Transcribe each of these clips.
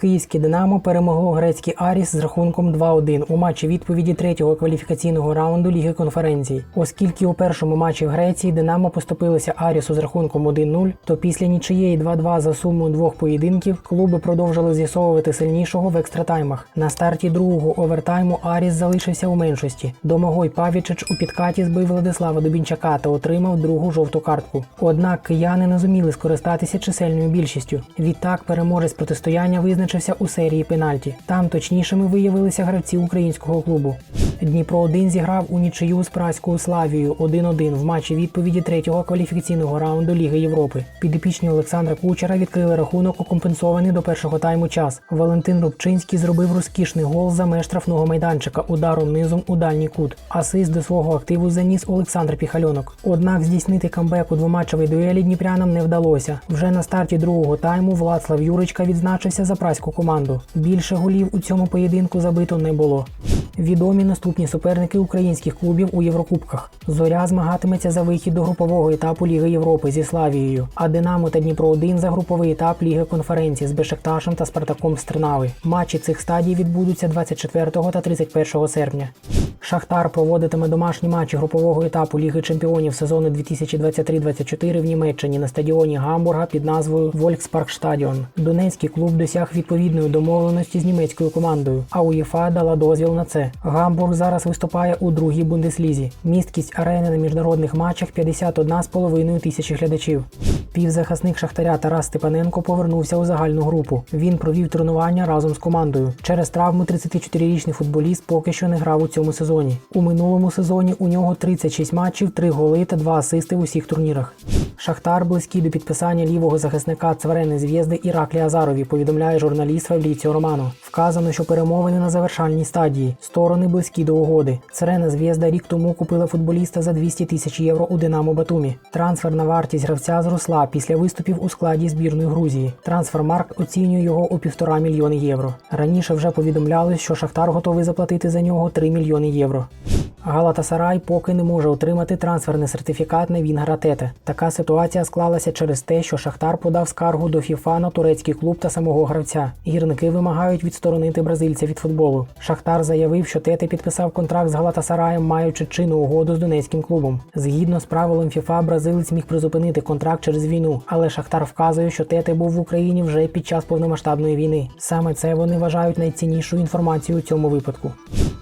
Київське Динамо перемогло грецький Аріс з рахунком 2-1 у матчі відповіді третього кваліфікаційного раунду Ліги конференцій. Оскільки у першому матчі в Греції Динамо поступилося Арісу з рахунком 1-0, то після нічиєї 2-2 за сумою двох поєдинків клуби продовжили з'ясовувати сильнішого в екстратаймах. На старті другого овертайму Аріс залишився у меншості. Домогой Павічич у підкаті збив Владислава Дубінчака та отримав другу жовту картку. Однак кияни не зуміли скористатися чисельною більшістю. Відтак переможець протистояння визначився у серії пенальті. Там точнішими виявилися гравці українського клубу. Дніпро 1 зіграв у нічию з праською Славією 1-1 в матчі відповіді третього кваліфікаційного раунду Ліги Європи. Підопічні Олександра Кучера відкрили рахунок у компенсований до першого тайму час. Валентин Рубчинський зробив розкішний гол за меж штрафного майданчика ударом низом у дальній кут. Асист до свого активу заніс Олександр Піхальонок. Однак здійснити камбек у двоматчевій дуелі дніпрянам не вдалося. Вже на старті другого тайму Владслав Юричка відзначився за праську команду. Більше голів у цьому поєдинку забито не було. Відомі наступні суперники українських клубів у Єврокубках. Зоря змагатиметься за вихід до групового етапу Ліги Європи зі Славією, а Динамо та Дніпро 1 за груповий етап Ліги конференції з Бешекташем та Спартаком з Тринави. Матчі цих стадій відбудуться 24 та 31 серпня. Шахтар проводитиме домашні матчі групового етапу Ліги Чемпіонів сезону 2023-24 в Німеччині на стадіоні Гамбурга під назвою Волькспаркштадіон. Донецький клуб досяг відповідної домовленості з німецькою командою, а УЄФА дала дозвіл на це. Гамбург зараз виступає у другій бундеслізі. Місткість арени на міжнародних матчах 51,5 тисячі глядачів. Півзахисник Шахтаря Тарас Степаненко повернувся у загальну групу. Він провів тренування разом з командою. Через травму 34-річний футболіст поки що не грав у цьому сезоні. У минулому сезоні у нього 36 матчів, 3 голи та 2 асисти в усіх турнірах. Шахтар близький до підписання лівого захисника Цварени Зв'язди Іраклі Азарові, повідомляє журналіст Фабріціо Романо. Вказано, що перемовини на завершальній стадії. Сторони близькі до угоди. Цварена Зв'язда рік тому купила футболіста за 200 тисяч євро у Динамо Батумі. Трансферна вартість гравця зросла після виступів у складі збірної Грузії. Трансфермаркт оцінює його у півтора мільйони євро. Раніше вже повідомляли, що Шахтар готовий заплатити за нього 3 мільйони євро. Галатасарай поки не може отримати трансферний сертифікат на Вінгара Тете. Така ситуація склалася через те, що Шахтар подав скаргу до ФІФА на турецький клуб та самого гравця. Гірники вимагають відсторонити бразильця від футболу. Шахтар заявив, що Тете підписав контракт з Галатасараєм, маючи чинну угоду з донецьким клубом. Згідно з правилом ФІФА, бразилець міг призупинити контракт через війну, але Шахтар вказує, що Тете був в Україні вже під час повномасштабної війни. Саме це вони вважають найціннішою інформацією у цьому випадку.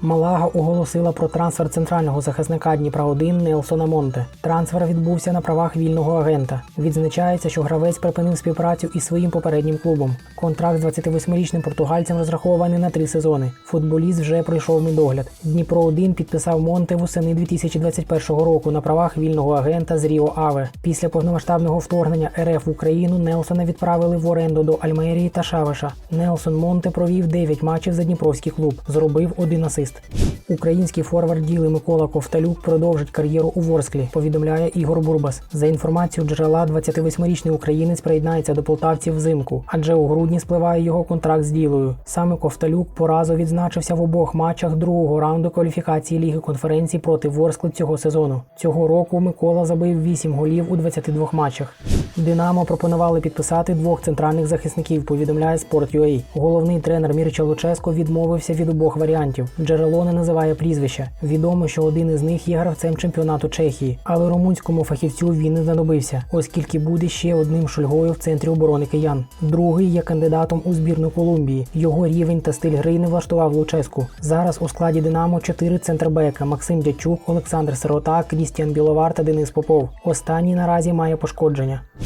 Малага оголосила про трансфер центрального захисника Дніпра 1 Нелсона Монте. Трансфер відбувся на правах вільного агента. Відзначається, що гравець припинив співпрацю із своїм попереднім клубом. Контракт з 28-річним португальцем розрахований на три сезони. Футболіст вже пройшов медогляд. Дніпро 1 підписав Монте восени 2021 року на правах вільного агента з Ріо Аве. Після повномасштабного вторгнення РФ в Україну Нелсона відправили в оренду до Альмерії та Шавиша. Нелсон Монте провів 9 матчів за Дніпровський клуб, зробив один асист. Український форвард діли Микола Ковталюк продовжить кар'єру у Ворсклі, повідомляє Ігор Бурбас. За інформацією джерела, 28-річний українець приєднається до полтавців взимку, адже у грудні спливає його контракт з ділою. Саме Ковталюк поразу відзначився в обох матчах другого раунду кваліфікації Ліги конференцій проти Ворскли цього сезону. Цього року Микола забив 8 голів у 22 матчах. Динамо пропонували підписати двох центральних захисників, повідомляє Sport.ua. Головний тренер Мірча Луческо відмовився від обох варіантів. Джерело не називає прізвища. Відомо, що один із них є гравцем чемпіонату Чехії, але румунському фахівцю він не знадобився, оскільки буде ще одним шульгою в центрі оборони киян. Другий є кандидатом у збірну Колумбії. Його рівень та стиль гри не влаштував Луческу. Зараз у складі Динамо чотири центрбека: Максим Дячук, Олександр Сирота, Крістіан Біловар та Денис Попов. Останній наразі має пошкодження.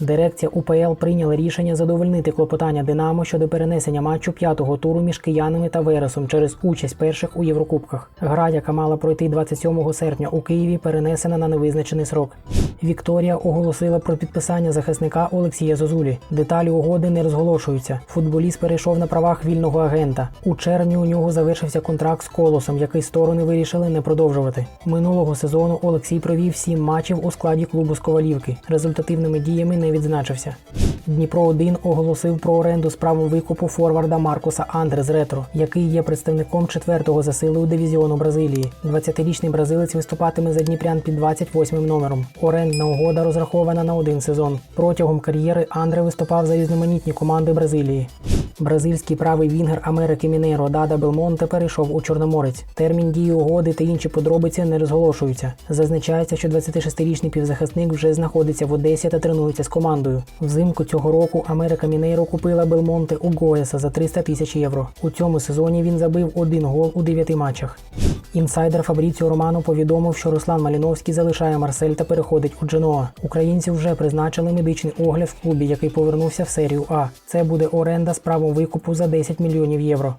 Дирекція УПЛ прийняла рішення задовольнити клопотання Динамо щодо перенесення матчу п'ятого туру між киянами та Вересом через участь перших у Єврокубках. Гра, яка мала пройти 27 серпня у Києві, перенесена на невизначений срок. Вікторія оголосила про підписання захисника Олексія Зозулі. Деталі угоди не розголошуються. Футболіст перейшов на правах вільного агента. У червні у нього завершився контракт з колосом, який сторони вирішили не продовжувати. Минулого сезону Олексій провів сім матчів у складі клубу з Ковалівки. Результативними діями не відзначився. Дніпро 1 оголосив про оренду справу викупу форварда Маркуса Андре з Ретро, який є представником четвертого за силою дивізіону Бразилії. 20-річний бразилець виступатиме за Дніпрян під 28 номером. Орендна угода розрахована на один сезон. Протягом кар'єри Андре виступав за різноманітні команди Бразилії. Бразильський правий вінгер Америки Мінейро Дада Белмонте перейшов у Чорноморець. Термін дії угоди та інші подробиці не розголошуються. Зазначається, що 26-річний півзахисник вже знаходиться в Одесі та тренується з командою. Взимку цього року Америка Мінейро купила Белмонте у Гоеса за 300 тисяч євро. У цьому сезоні він забив один гол у 9 матчах. Інсайдер Фабріціо Романо повідомив, що Руслан Маліновський залишає Марсель та переходить у Дженоа. Українців вже призначили медичний огляд в клубі, який повернувся в серію А. Це буде оренда з викупу за 10 мільйонів євро.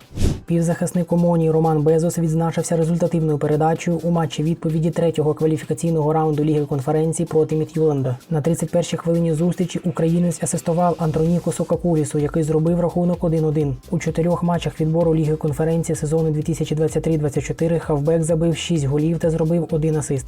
Півзахисник Омонії Роман Безос відзначився результативною передачею у матчі відповіді третього кваліфікаційного раунду Ліги конференції проти Міт'юленда. На 31-й хвилині зустрічі українець асистував Антронікосу Какулісу, який зробив рахунок 1-1. У чотирьох матчах відбору Ліги конференції сезону 2023-24 Хавбек забив 6 голів та зробив один асист.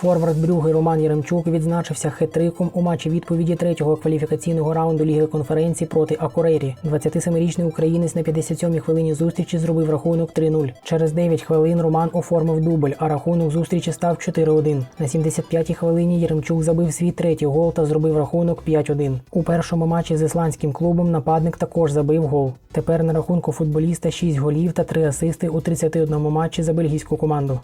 Форвард Брюги Роман Яремчук відзначився хет-триком у матчі відповіді третього кваліфікаційного раунду Ліги конференції проти Акорері. 27-річний українець на 57-й хвилині зустрічі зробив рахунок 3-0. Через 9 хвилин Роман оформив дубль, а рахунок зустрічі став 4-1. На 75-й хвилині Яремчук забив свій третій гол та зробив рахунок 5-1. У першому матчі з ісландським клубом нападник також забив гол. Тепер на рахунку футболіста 6 голів та 3 асисти у 31 матчі за бельгійську команду.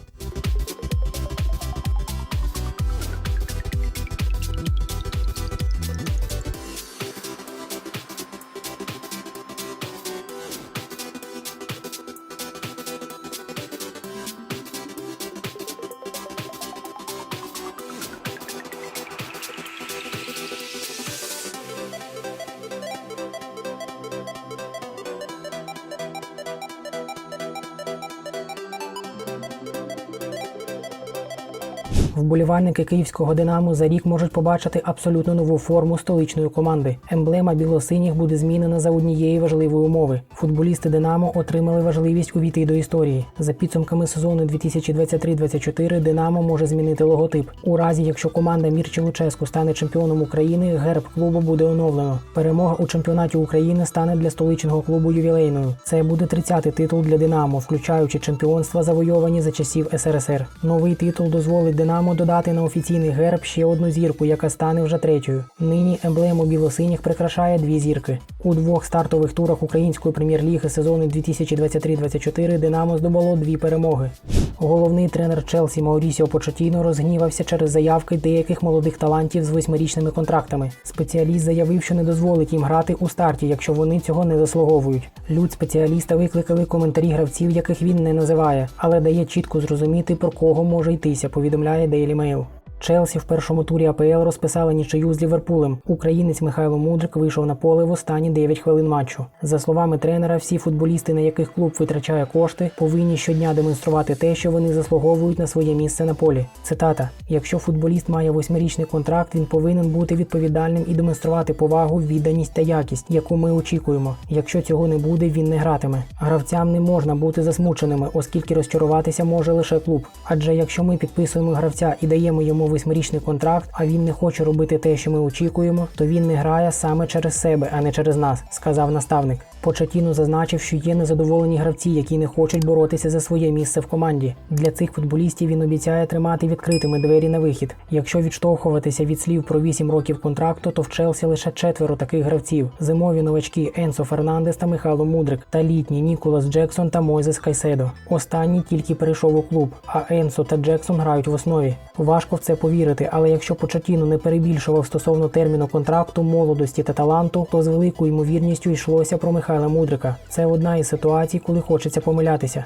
Вболівальники київського Динамо за рік можуть побачити абсолютно нову форму столичної команди. Емблема білосиніх буде змінена за однієї важливої умови. Футболісти Динамо отримали важливість увійти до історії. За підсумками сезону 2023-24 Динамо може змінити логотип. У разі, якщо команда Мірчі Луческу стане чемпіоном України, герб клубу буде оновлено. Перемога у чемпіонаті України стане для столичного клубу ювілейною. Це буде 30-й титул для Динамо, включаючи чемпіонства, завойовані за часів СРСР. Новий титул дозволить Динамо додати на офіційний герб ще одну зірку, яка стане вже третьою. Нині емблему білосиніх прикрашає дві зірки. У двох стартових турах української прем'єр-ліги сезону 2023-24 Динамо здобуло дві перемоги. Головний тренер Челсі Маурісіо Почетіно розгнівався через заявки деяких молодих талантів з восьмирічними контрактами. Спеціаліст заявив, що не дозволить їм грати у старті, якщо вони цього не заслуговують. Люд спеціаліста викликали коментарі гравців, яких він не називає, але дає чітко зрозуміти, про кого може йтися, повідомляє daí ele manhou. Челсі в першому турі АПЛ розписали нічию з Ліверпулем. Українець Михайло Мудрик вийшов на поле в останні 9 хвилин матчу. За словами тренера, всі футболісти, на яких клуб витрачає кошти, повинні щодня демонструвати те, що вони заслуговують на своє місце на полі. Цитата: якщо футболіст має восьмирічний контракт, він повинен бути відповідальним і демонструвати повагу, відданість та якість, яку ми очікуємо. Якщо цього не буде, він не гратиме. Гравцям не можна бути засмученими, оскільки розчаруватися може лише клуб. Адже якщо ми підписуємо гравця і даємо йому восьмирічний контракт, а він не хоче робити те, що ми очікуємо, то він не грає саме через себе, а не через нас, сказав наставник. Початіно зазначив, що є незадоволені гравці, які не хочуть боротися за своє місце в команді. Для цих футболістів він обіцяє тримати відкритими двері на вихід. Якщо відштовхуватися від слів про 8 років контракту, то в Челсі лише четверо таких гравців: зимові новачки Енсо Фернандес та Михайло Мудрик, та літні Ніколас Джексон та Мойзес Кайседо. Останній тільки перейшов у клуб, а Енсо та Джексон грають в основі. Важко в це повірити, але якщо Початіно не перебільшував стосовно терміну контракту, молодості та таланту, то з великою ймовірністю йшлося про Михайла Мудрика. Це одна із ситуацій, коли хочеться помилятися.